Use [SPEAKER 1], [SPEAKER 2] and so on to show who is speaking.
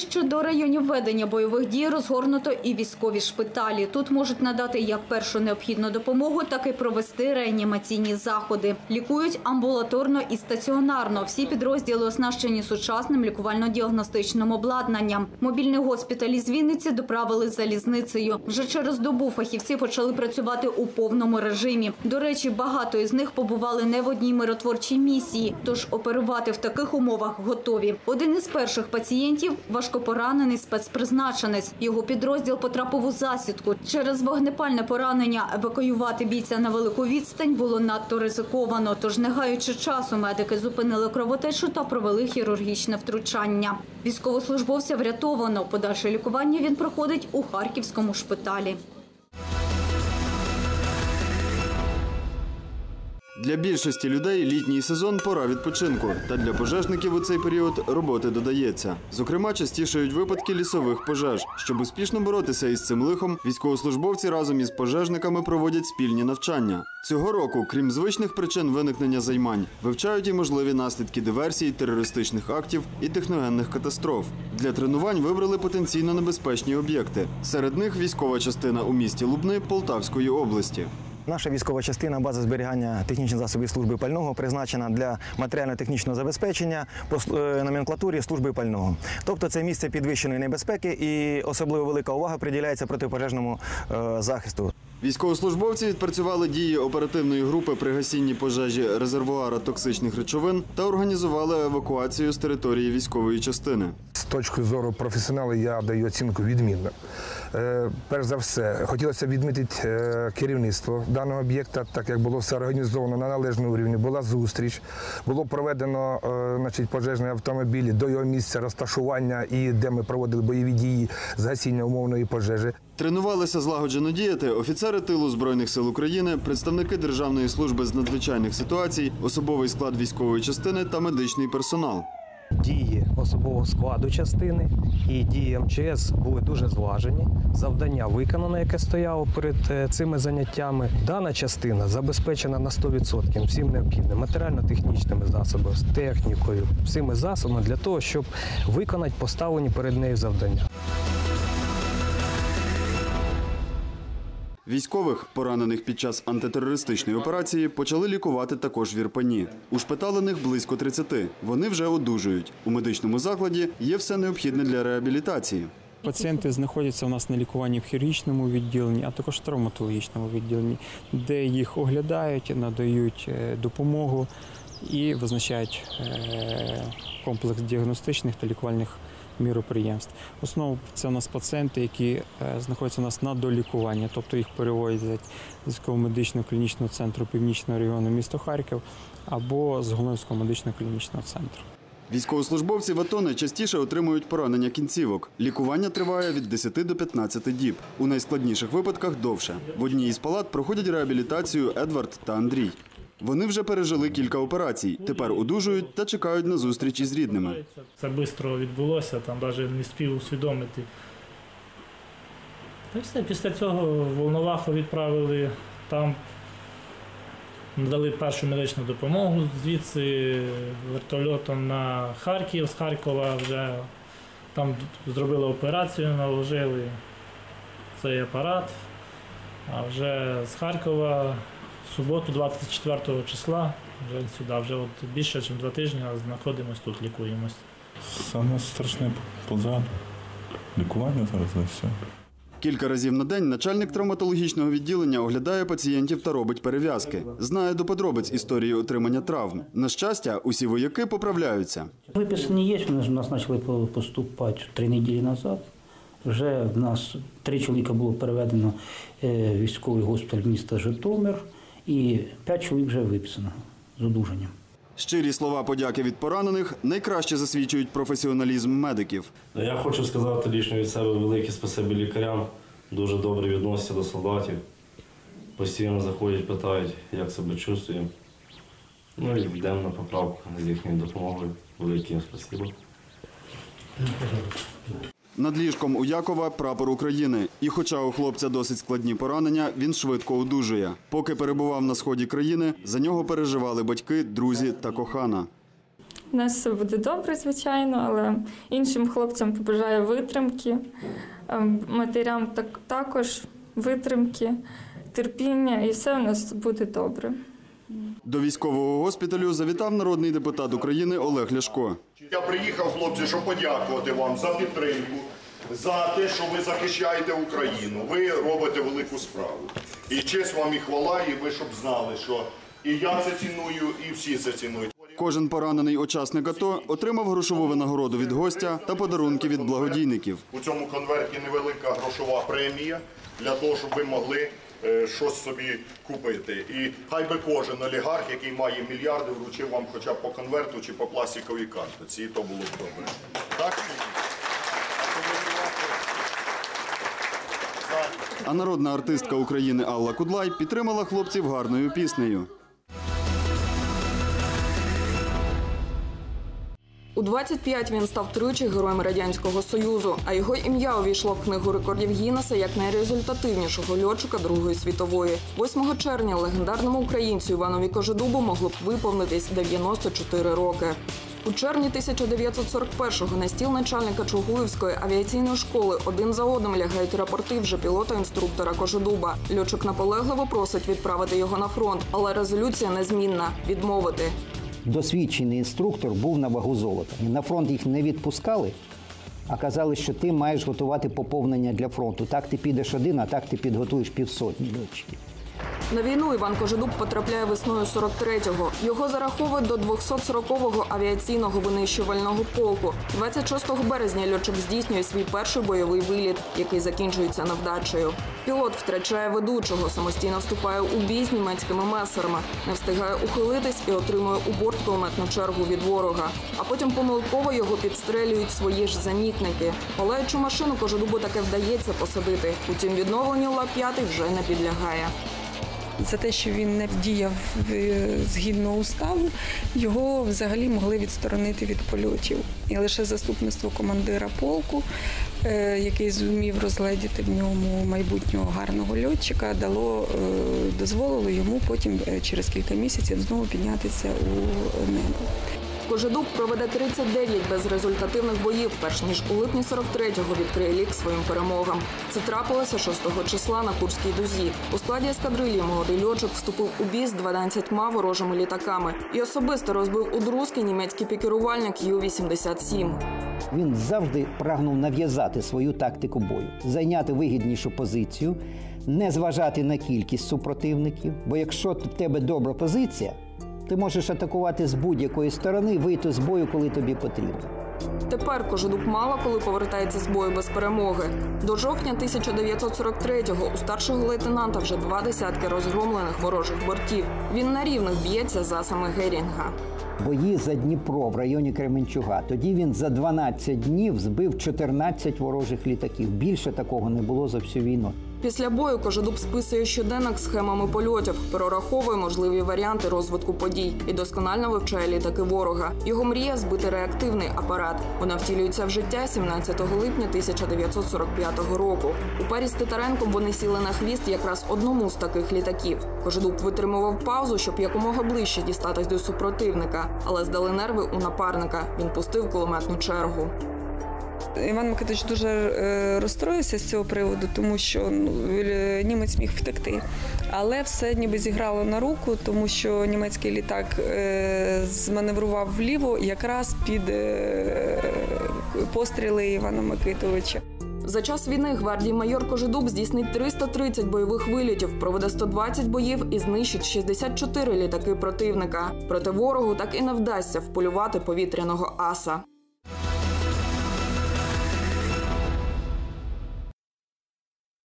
[SPEAKER 1] Ближче до районів ведення бойових дій розгорнуто і військові шпиталі. Тут можуть надати як першу необхідну допомогу, так і провести реанімаційні заходи. Лікують амбулаторно і стаціонарно. Всі підрозділи оснащені сучасним лікувально-діагностичним обладнанням. Мобільний госпіталь із Вінниці доправили залізницею. Вже через добу фахівці почали працювати у повному режимі. До речі, багато із них побували не в одній миротворчій місії, тож оперувати в таких умовах готові. Один із перших пацієнтів важкопоранений спецпризначенець. Його підрозділ потрапив у засідку. Через вогнепальне поранення евакуювати бійця на велику відстань було надто ризиковано. Тож, не гаючи часу, медики зупинили кровотечу та провели хірургічне втручання. Військовослужбовця врятовано. Подальше лікування він проходить у харківському шпиталі.
[SPEAKER 2] Для більшості людей літній сезон пора відпочинку. Та для пожежників у цей період роботи додається. Зокрема, частішають випадки лісових пожеж. Щоб успішно боротися із цим лихом, військовослужбовці разом із пожежниками проводять спільні навчання. Цього року, крім звичних причин виникнення займань, вивчають і можливі наслідки диверсій, терористичних актів і техногенних катастроф. Для тренувань вибрали потенційно небезпечні об'єкти. Серед них військова частина у місті Лубни Полтавської області.
[SPEAKER 3] Наша військова частина база зберігання технічних засобів служби пального призначена для матеріально-технічного забезпечення по е, номенклатурі служби пального. Тобто це місце підвищеної небезпеки і особливо велика увага приділяється протипожежному е, захисту.
[SPEAKER 2] Військовослужбовці відпрацювали дії оперативної групи при гасінні пожежі резервуара токсичних речовин та організували евакуацію з території військової частини.
[SPEAKER 4] З точки зору професіоналу я даю оцінку відмінно. Е, перш за все, хотілося відмітити е, керівництво даного об'єкта, так як було все організовано на належному рівні. Була зустріч, було проведено е, значить, пожежний автомобіль до його місця розташування і де ми проводили бойові дії з гасіння умовної пожежі.
[SPEAKER 2] Тренувалися злагоджено діяти офіцери тилу збройних сил України, представники Державної служби з надзвичайних ситуацій, особовий склад військової частини та медичний персонал.
[SPEAKER 5] Дії особового складу частини і дії МЧС були дуже злажені. Завдання виконано, яке стояло перед е, цими заняттями. Дана частина забезпечена на 100% всім необхідним матеріально-технічними засобами, технікою, всіми засобами для того, щоб виконати поставлені перед нею завдання.
[SPEAKER 2] Військових, поранених під час антитерористичної операції, почали лікувати також в Ірпені. Ушпиталених близько 30. Вони вже одужують. У медичному закладі є все необхідне для реабілітації.
[SPEAKER 6] Пацієнти знаходяться у нас на лікуванні в хірургічному відділенні, а також в травматологічному відділенні, де їх оглядають, надають е, допомогу і визначають е, комплекс діагностичних та лікувальних міроприємств. В основному це у нас пацієнти, які е, знаходяться у нас на долікуванні, тобто їх перевозять з військово-медичного клінічного центру Північного регіону міста Харків або з Головського медичного клінічного центру.
[SPEAKER 2] Військовослужбовці в АТО найчастіше отримують поранення кінцівок. Лікування триває від 10 до 15 діб. У найскладніших випадках довше. В одній із палат проходять реабілітацію Едвард та Андрій. Вони вже пережили кілька операцій. Тепер одужують та чекають на зустріч із рідними.
[SPEAKER 7] Це швидко відбулося, там навіть не спів усвідомити. Та все, після цього Волноваху відправили, там надали першу медичну допомогу, звідси вертольотом на Харків, з Харкова вже там зробили операцію, наложили цей апарат. А вже з Харкова в суботу, 24 числа, вже сюди, вже от більше, ніж два тижні знаходимося тут, лікуємось.
[SPEAKER 8] Саме страшне позаду. Лікування зараз і все.
[SPEAKER 2] Кілька разів на день начальник травматологічного відділення оглядає пацієнтів та робить перев'язки. Знає до подробиць історії отримання травм. На щастя, усі вояки поправляються.
[SPEAKER 9] Виписані є, вони ж у нас почали поступати три неділі назад. Вже в нас три чоловіка було переведено е, в військовий госпіталь міста Житомир, і п'ять чоловік вже виписано з одужанням.
[SPEAKER 2] Щирі слова подяки від поранених найкраще засвідчують професіоналізм медиків.
[SPEAKER 10] Ну, Я хочу сказати лічно від себе велике спасибі лікарям. Дуже добре відносяться до солдатів. Постійно заходять, питають, як себе чувствуємо. Ну і йдемо на поправку з їхньою допомогою. Велике їм спасибо.
[SPEAKER 2] Над ліжком у Якова прапор України. І хоча у хлопця досить складні поранення, він швидко одужує. Поки перебував на сході країни, за нього переживали батьки, друзі та кохана.
[SPEAKER 11] У нас все буде добре, звичайно, але іншим хлопцям побажаю витримки, ем, матерям так, також витримки, терпіння, і все у нас буде добре.
[SPEAKER 2] До військового госпіталю завітав народний депутат України Олег Ляшко.
[SPEAKER 12] Я приїхав, хлопці, щоб подякувати вам за підтримку, за те, що ви захищаєте Україну. Ви робите велику справу. І честь вам і хвала, і ви щоб знали, що і я це ціную, і всі це цінують.
[SPEAKER 2] Кожен поранений учасник АТО отримав грошову винагороду від гостя та подарунки від благодійників.
[SPEAKER 12] У цьому конверті невелика грошова премія для того, щоб ви могли щось собі купити. І хай би кожен олігарх, який має мільярди, вручив вам хоча б по конверту чи по пластиковій картоці, і то було б добре. Так?
[SPEAKER 2] А народна артистка України Алла Кудлай підтримала хлопців гарною піснею.
[SPEAKER 13] У 25 він став тричі героєм радянського союзу, а його ім'я увійшло в книгу рекордів Гіннеса як найрезультативнішого льотчика Другої світової. 8 червня легендарному українцю Іванові Кожедубу могло б виповнитись 94 роки. У червні 1941-го на стіл начальника Чугуївської авіаційної школи один за одним лягають рапорти вже пілота-інструктора Кожедуба. Льотчик наполегливо просить відправити його на фронт, але резолюція незмінна відмовити.
[SPEAKER 14] Досвідчений інструктор був на вагу золота. На фронт їх не відпускали, а казали, що ти маєш готувати поповнення для фронту. Так ти підеш один, а так ти підготуєш півсотні льотчиків.
[SPEAKER 13] На війну Іван Кожедуб потрапляє весною 43-го. Його зараховують до 240-го авіаційного винищувального полку. 26 березня льотчик здійснює свій перший бойовий виліт, який закінчується навдачею. Пілот втрачає ведучого, самостійно вступає у бій з німецькими месерами, не встигає ухилитись і отримує у борт кулеметну чергу від ворога. А потім помилково його підстрелюють свої ж зенітники. Палаючу машину Кожедубу таки вдається посадити. Утім, відновленню Ла-5 вже не підлягає.
[SPEAKER 15] За те, що він не діяв е, згідно уставу, його взагалі могли відсторонити від польотів. І лише заступництво командира полку, е, який зумів розгледіти в ньому майбутнього гарного льотчика, дало е, дозволило йому потім через кілька місяців знову піднятися у небо.
[SPEAKER 13] Кожедуб проведе 39 безрезультативних боїв, перш ніж у липні 43-го відкриє лік своїм перемогам. Це трапилося 6 числа на Курській дузі. У складі ескадрилії молодий льотчик вступив у бій з 12 ворожими літаками і особисто розбив у друзки німецький пікерувальник Ю-87.
[SPEAKER 14] Він завжди прагнув нав'язати свою тактику бою, зайняти вигіднішу позицію, не зважати на кількість супротивників. Бо якщо в тебе добра позиція, ти можеш атакувати з будь-якої сторони, вийти з бою, коли тобі потрібно.
[SPEAKER 13] Тепер Кожедуб мало коли повертається з бою без перемоги. До жовтня 1943-го у старшого лейтенанта вже два десятки розгромлених ворожих бортів. Він на рівних б'ється з асами Герінга.
[SPEAKER 14] Бої за Дніпро в районі Кременчуга. Тоді він за 12 днів збив 14 ворожих літаків. Більше такого не було за всю війну.
[SPEAKER 13] Після бою Кожедуб списує щоденник схемами польотів, перераховує можливі варіанти розвитку подій і досконально вивчає літаки ворога. Його мрія збити реактивний апарат. Вона втілюється в життя 17 липня 1945 року. У парі з Титаренком вони сіли на хвіст якраз одному з таких літаків. Кожедуб витримував паузу, щоб якомога ближче дістатись до супротивника, але здали нерви у напарника. Він пустив кулеметну чергу.
[SPEAKER 15] Іван Микитович дуже е, розстроївся з цього приводу, тому що ну, е, німець міг втекти. Але все ніби зіграло на руку, тому що німецький літак е, зманеврував вліво якраз під постріли Івана Микитовича.
[SPEAKER 13] За час війни гвардії майор Кожедуб здійснить 330 бойових вилітів, проведе 120 боїв і знищить 64 літаки противника. Проти ворогу так і не вдасться вполювати повітряного аса.